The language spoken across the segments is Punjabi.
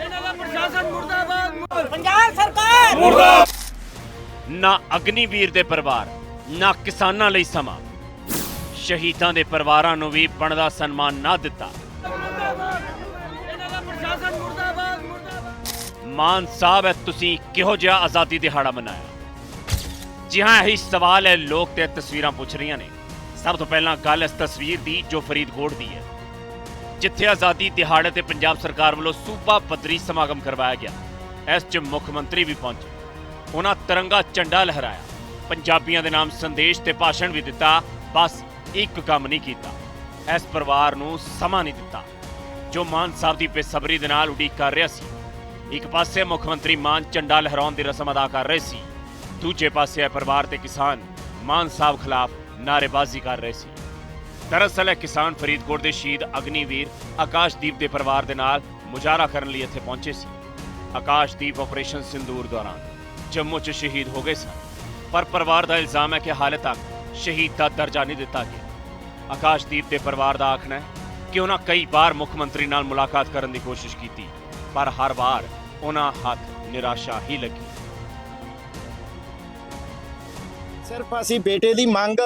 ਇਹਨਾਂ ਦਾ ਮੁਰਦਾਬਾਦ ਨਾ ਅਗਨੀਵੀਰ ਦੇ ਪਰਿਵਾਰ, ਨਾ ਕਿਸਾਨਾਂ ਲਈ ਸਮਾਂ। ਸ਼ਹੀਦਾਂ ਦੇ ਪਰਿਵਾਰਾਂ ਨੂੰ ਵੀ ਬਣਦਾ ਸਨਮਾਨ ਨਾ ਦਿੱਤਾ। ਮਾਨ ਸਾਹਿਬ ਹੈ ਤੁਸੀਂ ਕਿਹੋ ਜਿਹਾ ਆਜ਼ਾਦੀ ਦਿਹਾੜਾ ਮਨਾਇਆ? ਜੀ ਹਾਂ ਇਹੀ ਸਵਾਲ ਹੈ ਲੋਕ ਤੇ ਤਸਵੀਰਾਂ ਪੁੱਛ ਰਹੀਆਂ ਨੇ। ਸਭ ਤੋਂ ਪਹਿਲਾਂ ਗੱਲ ਇਸ ਤਸਵੀਰ ਦੀ ਜੋ ਫਰੀਦਕੋਟ ਦੀ ਹੈ, ਜਿੱਥੇ ਆਜ਼ਾਦੀ ਦਿਹਾੜੇ ਤੇ ਪੰਜਾਬ ਸਰਕਾਰ ਵੱਲੋਂ ਸੂਬਾ ਪੱਧਰੀ ਸਮਾਗਮ ਕਰਵਾਇਆ ਗਿਆ। ਇਸ 'ਚ ਮੁੱਖ ਮੰਤਰੀ ਵੀ ਪਹੁੰਚੇ। ਉਹਨਾਂ ਤਿਰੰਗਾ ਝੰਡਾ ਲਹਿਰਾਇਆ। ਪੰਜਾਬੀਆਂ ਦੇ ਨਾਮ ਸੰਦੇਸ਼ ਤੇ ਭਾਸ਼ਣ ਵੀ ਦਿੱਤਾ। ਬਸ ਇੱਕ ਕੰਮ ਨਹੀਂ ਕੀਤਾ। ਇਸ ਪਰਿਵਾਰ ਨੂੰ ਸਮਾਂ ਨਹੀਂ ਦਿੱਤਾ। ਜੋ ਮਾਨ ਸਾਹਿਬ ਦੀ ਬੇਸਬਰੀ ਦੇ ਨਾਲ ਉਡੀਕ ਕਰ ਰਿਹਾ ਸੀ। ਇੱਕ ਪਾਸੇ ਮੁੱਖ ਮੰਤਰੀ ਮਾਨ ਝੰਡਾ ਲਹਿਰਾਉਣ ਦੀ ਰਸਮ ਅਦਾ ਕਰ ਰਹੇ ਸੀ। ਦੂਜੇ ਪਾਸੇ ਇਹ ਪਰਿਵਾਰ ਤੇ ਕਿਸਾਨ ਮਾਨ ਸਾਹਿਬ ਖਿਲਾਫ ਨਾਅਰੇਬਾਜ਼ੀ ਕਰ ਰਹੇ ਸੀ। ਦਰਅਸਲ ਇਹ ਕਿਸਾਨ ਫਰੀਦਕੋਟ ਦੇ ਸ਼ਹੀਦ ਅਗਨੀਵੀਰ ਆਕਾਸ਼ਦੀਪ ਦੇ ਪਰਿਵਾਰ ਦੇ ਨਾਲ ਮੁਜ਼ਾਹਰਾ ਕਰਨ ਲਈ ਇੱਥੇ ਪਹੁੰਚੇ ਸੀ। ਆਕਾਸ਼ਦੀਪ ਆਪਰੇਸ਼ਨ ਸਿੰਦੂਰ ਦੌਰਾਨ ਜੰਮੂ 'ਚ ਸ਼ਹੀਦ ਹੋ ਗਏ ਸਨ। ਪਰ ਪਰਿਵਾਰ ਦਾ ਇਲਜ਼ਾਮ ਹੈ ਕਿ ਹਾਲੇ ਤੱਕ ਸ਼ਹੀਦ ਦਾ ਦਰਜਾ ਨਹੀਂ ਦਿੱਤਾ ਗਿਆ। ਆਕਾਸ਼ਦੀਪ ਦੇ ਪਰਿਵਾਰ ਦਾ ਆਖਣਾ ਹੈ ਕਿ ਉਹਨਾਂ ਕਈ ਵਾਰ ਮੁੱਖ ਮੰਤਰੀ ਨਾਲ ਮੁਲਾਕਾਤ ਕਰਨ ਦੀ ਕੋਸ਼ਿਸ਼ ਕੀਤੀ, ਪਰ ਹਰ ਵਾਰ ਉਹਨਾਂ ਹੱਥ ਨਿਰਾਸ਼ਾ ਹੀ ਲੱਗੀ। ਸਿਰਫ ਅਸੀਂ ਬੇਟੇ ਦੀ ਮੰਗ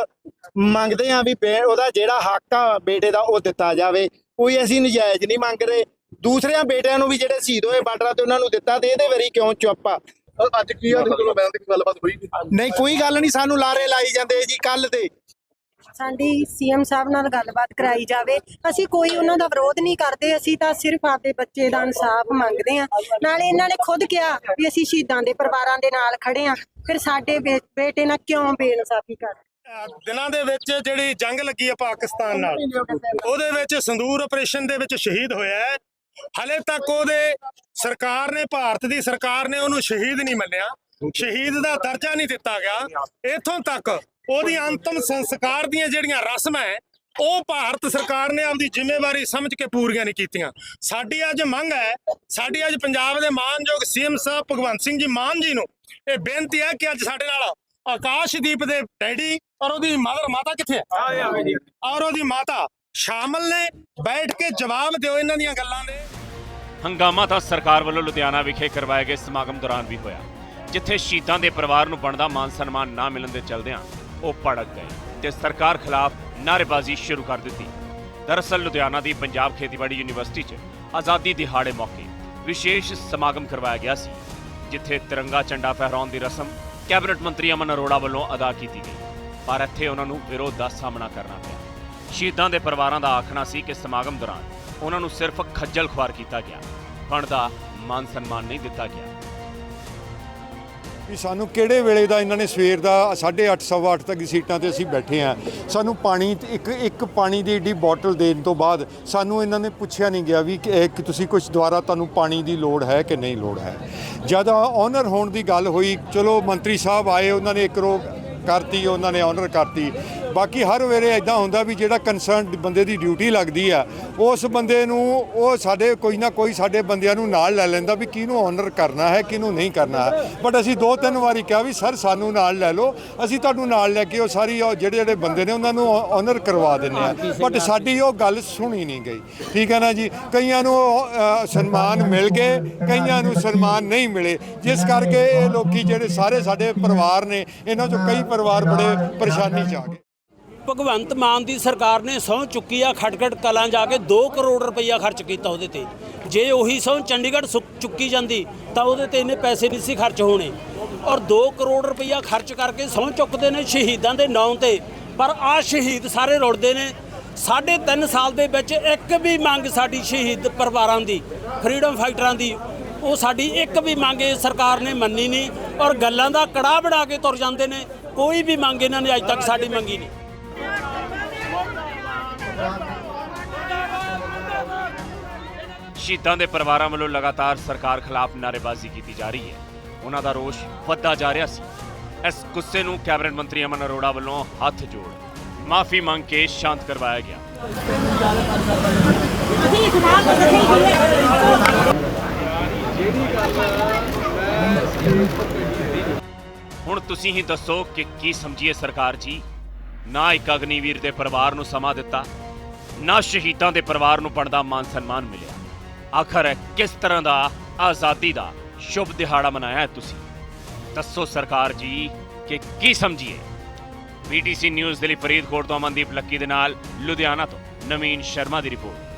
ਮੰਗਦੇ ਆ ਵੀ ਉਹਦਾ ਜਿਹੜਾ ਹੱਕ ਆ ਬੇਟੇ ਦਾ ਉਹ ਦਿੱਤਾ ਜਾਵੇ। ਕੋਈ ਅਸੀਂ ਨਜਾਇਜ਼ ਨਹੀਂ ਮੰਗ ਰਹੇ। ਦੂਸਰਿਆਂ ਬੇਟਿਆਂ ਨੂੰ ਵੀ ਜਿਹੜੇ ਸ਼ਹੀਦ ਹੋਏ ਬਾਰਡਰਾਂ ਤੇ ਉਹਨਾਂ ਨੂੰ ਦਿੱਤਾ ਤੇ ਇਹਦੇ ਵਾਰੀ ਕਿਉਂ ਚੁੱਪ ਆ? ਅੱਜ ਕੀ ਆ? ਕੋਲੋਂ ਬੈਨ ਦੀ ਗੱਲਬਾਤ ਹੋਈ ਨਹੀਂ। ਨਹੀਂ ਕੋਈ ਗੱਲ ਨਹੀਂ ਸਾਨੂੰ ਲਾਰੇ ਲਾਈ ਜਾਂਦੇ ਜੀ ਕੱਲ ਤੇ ਸਾਡੀ ਸੀਐਮ ਸਾਹਿਬ ਨਾਲ ਗੱਲਬਾਤ ਕਰਾਈ ਜਾਵੇ। ਅਸੀਂ ਕੋਈ ਉਹਨਾਂ ਦਾ ਵਿਰੋਧ ਨਹੀਂ ਕਰਦੇ ਅਸੀਂ ਤਾਂ ਸਿਰਫ ਆਪਦੇ ਬੱਚੇ ਦਾ ਇਨਸਾਫ ਮੰਗਦੇ ਹਾਂ। ਨਾਲੇ ਇਹਨਾਂ ਨੇ ਖੁਦ ਕਿਹਾ ਵੀ ਅਸੀਂ ਸ਼ਹੀਦਾਂ ਦੇ ਪਰਿਵਾਰਾਂ ਦੇ ਨਾਲ ਖੜੇ ਹਾਂ। ਫਿਰ ਸਾਡੇ ਬੇਟੇ ਨਾਲ ਕਿਉਂ ਬੇਇਨਸਾਫੀ ਕਰ ਦਿਨਾਂ ਦੇ ਵਿੱਚ ਜਿਹੜੀ ਜੰਗ ਲੱਗੀ ਹੈ ਪਾਕਿਸਤਾਨ ਨਾਲ, ਉਹਦੇ ਵਿੱਚ ਸੰਦੂਰ ਆਪਰੇਸ਼ਨ ਦੇ ਵਿੱਚ ਸ਼ਹੀਦ ਹੋਇਆ ਹੈ। ਹਲੇ ਤੱਕ ਉਹਦੇ ਸਰਕਾਰ ਨੇ, ਭਾਰਤ ਦੀ ਸਰਕਾਰ ਨੇ ਉਹਨੂੰ ਸ਼ਹੀਦ ਨਹੀਂ ਮੰਨਿਆ। ਸ਼ਹੀਦ ਦਾ ਦਰਜਾ ਨਹੀਂ ਦਿੱਤਾ ਗਿਆ। ਇਥੋਂ ਤੱਕ ਉਹਦੀ ਅੰਤਮ ਸੰਸਕਾਰ ਦੀਆਂ ਜਿਹੜੀਆਂ ਰਸਮਾਂ ਹੈ, ਉਹ ਭਾਰਤ ਸਰਕਾਰ ਨੇ ਆਪਦੀ ਜ਼ਿੰਮੇਵਾਰੀ ਸਮਝ ਕੇ ਪੂਰੀਆਂ ਨਹੀਂ ਕੀਤੀਆਂ। ਸਾਡੀ ਅੱਜ ਮੰਗ ਹੈ, ਸਾਡੀ ਅੱਜ ਪੰਜਾਬ ਦੇ ਮਾਨਯੋਗ ਸੀਐਮ ਸਾਹਿਬ ਭਗਵੰਤ ਸਿੰਘ ਜੀ ਮਾਨ ਜੀ ਨੂੰ ਇਹ ਬੇਨਤੀ ਹੈ ਕਿ ਅੱਜ ਸਾਡੇ ਨਾਲ ਆਕਾਸ਼ਦੀਪ ਦੇ ਡੈਡੀ ਔਰ ਉਹਦੀ ਮਦਰ ਮਾਤਾ ਕਿੱਥੇ ਹੈ? ਔਰ ਉਹਦੀ ਮਾਤਾ ਸ਼ਾਮਲ ਨੇ ਬੈਠ ਕੇ ਜਵਾਬ ਦਿਓ ਇਹਨਾਂ ਦੀਆਂ ਗੱਲਾਂ ਦੇ। ਹੰਗਾਮਾ ਤਾਂ ਸਰਕਾਰ ਵੱਲੋਂ ਲੁਧਿਆਣਾ ਵਿਖੇ ਕਰਵਾਏ ਗਏ ਸਮਾਗਮ ਦੌਰਾਨ ਵੀ ਹੋਇਆ। ਜਿੱਥੇ ਸ਼ਹੀਦਾਂ ਦੇ ਪਰਿਵਾਰ ਨੂੰ ਬਣਦਾ ਮਾਨ ਸਨਮਾਨ ਨਾ ਮਿਲਣ ਦੇ ਚਲਦਿਆਂ ਉਹ ਭੜਕ ਗਏ ਤੇ ਸਰਕਾਰ ਖਿਲਾਫ ਨਾਅਰੇਬਾਜ਼ੀ ਸ਼ੁਰੂ ਕਰ ਦਿੱਤੀ। ਦਰਅਸਲ ਲੁਧਿਆਣਾ ਦੀ ਪੰਜਾਬ ਖੇਤੀਬਾੜੀ ਯੂਨੀਵਰਸਿਟੀ 'ਚ ਆਜ਼ਾਦੀ ਦਿਹਾੜੇ ਮੌਕੇ ਵਿਸ਼ੇਸ਼ ਸਮਾਗਮ ਕਰਵਾਇਆ ਗਿਆ ਸੀ ਜਿੱਥੇ ਤਿਰੰਗਾ ਝੰਡਾ ਫਹਿਰਾਉਣ ਦੀ ਰਸਮ ਕੈਬਨਿਟ ਮੰਤਰੀ ਅਮਨ ਅਰੋੜਾ ਵੱਲੋਂ ਅਦਾ ਕੀਤੀ ਗਈ। ਪਰ ਇੱਥੇ ਉਹਨਾਂ ਨੂੰ ਵਿਰੋਧ ਦਾ ਸਾਹਮਣਾ ਕਰਨਾ ਪਿਆ। ਸ਼ਹੀਦਾਂ ਦੇ ਪਰਿਵਾਰਾਂ ਦਾ ਆਖਣਾ ਸੀ ਕਿ ਸਮਾਗਮ ਦੌਰਾਨ ਉਹਨਾਂ ਨੂੰ ਸਿਰਫ ਖੱਜਲ ਖੁਆਰ ਕੀਤਾ ਗਿਆ। ਬਣਦਾ ਮਾਨ ਸਨਮਾਨ ਨਹੀਂ ਦਿੱਤਾ ਗਿਆ। ਵੀ ਸਾਨੂੰ ਕਿਹੜੇ ਵੇਲੇ ਦਾ ਇਹਨਾਂ ਨੇ ਸਵੇਰ ਦਾ 8:30 ਸਵਾ ਅੱਠ ਤੱਕ ਦੀ ਸੀਟਾਂ ਤੇ ਅਸੀਂ ਬੈਠੇ ਆ ਸਾਨੂੰ ਪਾਣੀ ਇੱਕ ਇੱਕ ਪਾਣੀ ਦੀ ਏਡੀ ਬੋਟਲ ਦੇਣ ਤੋਂ ਬਾਅਦ ਸਾਨੂੰ ਇਹਨਾਂ ਨੇ ਪੁੱਛਿਆ ਨਹੀਂ ਗਿਆ ਵੀ ਕਿ ਤੁਸੀਂ ਕੁਝ ਦੁਆਰਾ ਤੁਹਾਨੂੰ ਪਾਣੀ ਦੀ ਲੋੜ ਹੈ ਕਿ ਨਹੀਂ ਲੋੜ ਹੈ। ਜਦ ਆਨਰ ਹੋਣ ਦੀ ਗੱਲ ਹੋਈ, ਚਲੋ ਮੰਤਰੀ ਸਾਹਿਬ ਆਏ, ਉਹਨਾਂ ਨੇ ਇੱਕ ਰੋ ਕਰਤੀ, ਉਹਨਾਂ ਨੇ ਆਨਰ ਕਰਤੀ। ਬਾਕੀ ਹਰ ਵੇਲੇ ਇਦਾਂ ਹੁੰਦਾ ਵੀ ਜਿਹੜਾ ਕੰਸਰਨ ਬੰਦੇ ਦੀ ਡਿਊਟੀ ਲੱਗਦੀ ਆ ਉਸ ਬੰਦੇ ਨੂੰ ਉਹ ਸਾਡੇ ਕੋਈ ਨਾ ਕੋਈ ਸਾਡੇ ਬੰਦਿਆਂ ਨੂੰ ਨਾਲ ਲੈ ਲੈਂਦਾ ਵੀ ਕਿਹਨੂੰ ਆਨਰ ਕਰਨਾ ਹੈ ਕਿਹਨੂੰ ਨਹੀਂ ਕਰਨਾ ਹੈ। ਬਟ ਅਸੀਂ ਦੋ ਤਿੰਨ ਵਾਰੀ ਕਿਹਾ ਵੀ ਸਰ ਸਾਨੂੰ ਨਾਲ ਲੈ ਲਓ। ਅਸੀਂ ਤੁਹਾਨੂੰ ਨਾਲ ਲੈ ਕੇ ਉਹ ਸਾਰੀ ਉਹ ਜਿਹੜੇ ਜਿਹੜੇ ਬੰਦੇ ਨੇ ਉਹਨਾਂ ਨੂੰ ਆਨਰ ਕਰਵਾ ਦਿੰਦੇ ਆ ਬਟ ਸਾਡੀ ਉਹ ਗੱਲ ਸੁਣੀ ਨਹੀਂ ਗਈ। ਠੀਕ ਹੈ ਨਾ ਜੀ? ਕਈਆਂ ਨੂੰ ਸਨਮਾਨ ਮਿਲ ਗਏ ਕਈਆਂ ਨੂੰ ਸਨਮਾਨ ਨਹੀਂ ਮਿਲੇ। ਜਿਸ ਕਰਕੇ ਇਹ ਲੋਕੀ ਜਿਹੜੇ ਸਾਰੇ ਸਾਡੇ ਪਰਿਵਾਰ ਨੇ ਇਹਨਾਂ ਚੋਂ ਕਈ ਪਰਿਵਾਰ ਬੜੇ ਪਰੇਸ਼ਾਨੀ ਚ ਆ ਗਏ। ਭਗਵੰਤ ਮਾਨ ਦੀ ਸਰਕਾਰ ਨੇ ਸਹੁੰ ਚੁੱਕੀ ਆ, ਖਟਖਟ ਕਲਾਂ ਜਾ ਕੇ 2 ਕਰੋੜ ਰੁਪਈਆ ਖਰਚ ਕੀਤਾ ਉਹਦੇ ਤੇ। ਜੇ ਉਹੀ ਸਹੁੰ ਚੰਡੀਗੜ੍ਹ ਸੁ- ਚੁੱਕੀ ਜਾਂਦੀ, ਤਾਂ ਉਹਦੇ ਤੇ ਇੰਨੇ ਪੈਸੇ ਨਹੀਂ ਸੀ ਖਰਚ ਹੋਣੇ। ਔਰ 2 ਕਰੋੜ ਰੁਪਈਆ ਖਰਚ ਕਰਕੇ ਸਹੁੰ ਚੁੱਕਦੇ ਨੇ ਸ਼ਹੀਦਾਂ ਦੇ ਨਾਂ ਤੇ। ਪਰ ਆ ਸ਼ਹੀਦ ਸਾਰੇ ਰੁੜਦੇ ਨੇ। ਸਾਢੇ ਤਿੰਨ ਸਾਲ ਦੇ ਵਿੱਚ ਇੱਕ ਵੀ ਮੰਗ ਸਾਡੀ ਸ਼ਹੀਦ ਪਰਿਵਾਰਾਂ ਦੀ, ਫਰੀडम ਫਾਈਟਰਾਂ ਦੀ, ਉਹ ਸਾਡੀ ਇੱਕ ਵੀ ਮੰਗ ਇਹ ਸਰਕਾਰ ਨੇ ਮੰਨੀ ਨਹੀਂ। ਔਰ ਗੱਲਾਂ ਦਾ ਕੜਾ ਬਣਾ ਕੇ ਤੁਰ ਜਾਂਦੇ ਨੇ। ਕੋਈ ਵੀ ਮੰਗ ਇਹਨਾਂ ਨੇ ਅੱਜ ਤੱਕ ਸਾਡੀ ਮੰਗੀ ਨਹੀਂ। ਸ਼ਹੀਦਾਂ ਦੇ ਪਰਿਵਾਰਾਂ ਵੱਲੋਂ ਲਗਾਤਾਰ ਸਰਕਾਰ ਖਿਲਾਫ ਨਾਅਰੇਬਾਜ਼ੀ ਕੀਤੀ ਜਾ ਰਹੀ ਹੈ। ਉਹਨਾਂ ਦਾ ਰੋਸ਼ ਵੱਧਦਾ ਜਾ ਰਿਹਾ ਸੀ। ਇਸ ਗੁੱਸੇ ਨੂੰ ਕੈਬਨਿਟ ਮੰਤਰੀ ਅਮਨ ਅਰੋੜਾ ਵੱਲੋਂ ਹੱਥ ਜੋੜ ਮਾਫੀ ਮੰਗ ਕੇ ਸ਼ਾਂਤ ਕਰਵਾਇਆ ਗਿਆ। ਹੁਣ ਤੁਸੀਂ ਹੀ ਦੱਸੋ ਕਿ ਕੀ ਸਮਝੀਏ ਸਰਕਾਰ ਜੀ? ਨਾ ਇੱਕ ਅਗਨੀਵੀਰ ਦੇ ਪਰਿਵਾਰ ਨੂੰ ਸਮਾਂ ਦਿੱਤਾ ਨਾ ਸ਼ਹੀਦਾਂ ਦੇ ਪਰਿਵਾਰ ਨੂੰ ਬਣਦਾ ਮਾਨ ਸਨਮਾਨ ਮਿਲਿਆ। ਆਖਰ ਕਿਸ ਤਰ੍ਹਾਂ ਦਾ ਆਜ਼ਾਦੀ ਦਾ ਸ਼ੁਭ ਦਿਹਾੜਾ ਮਨਾਇਆ ਤੁਸੀਂ? ਦੱਸੋ ਸਰਕਾਰ ਜੀ ਕਿ ਕੀ ਸਮਝੀਏ? ਪੀਟੀਸੀ ਨਿਊਜ਼ ਦੇ ਲਈ ਫਰੀਦਕੋਟ ਤੋਂ ਅਮਨਦੀਪ ਲੱਕੀ ਦੇ ਨਾਲ ਲੁਧਿਆਣਾ ਤੋਂ ਨਵੀਨ ਸ਼ਰਮਾ ਦੀ ਰਿਪੋਰਟ।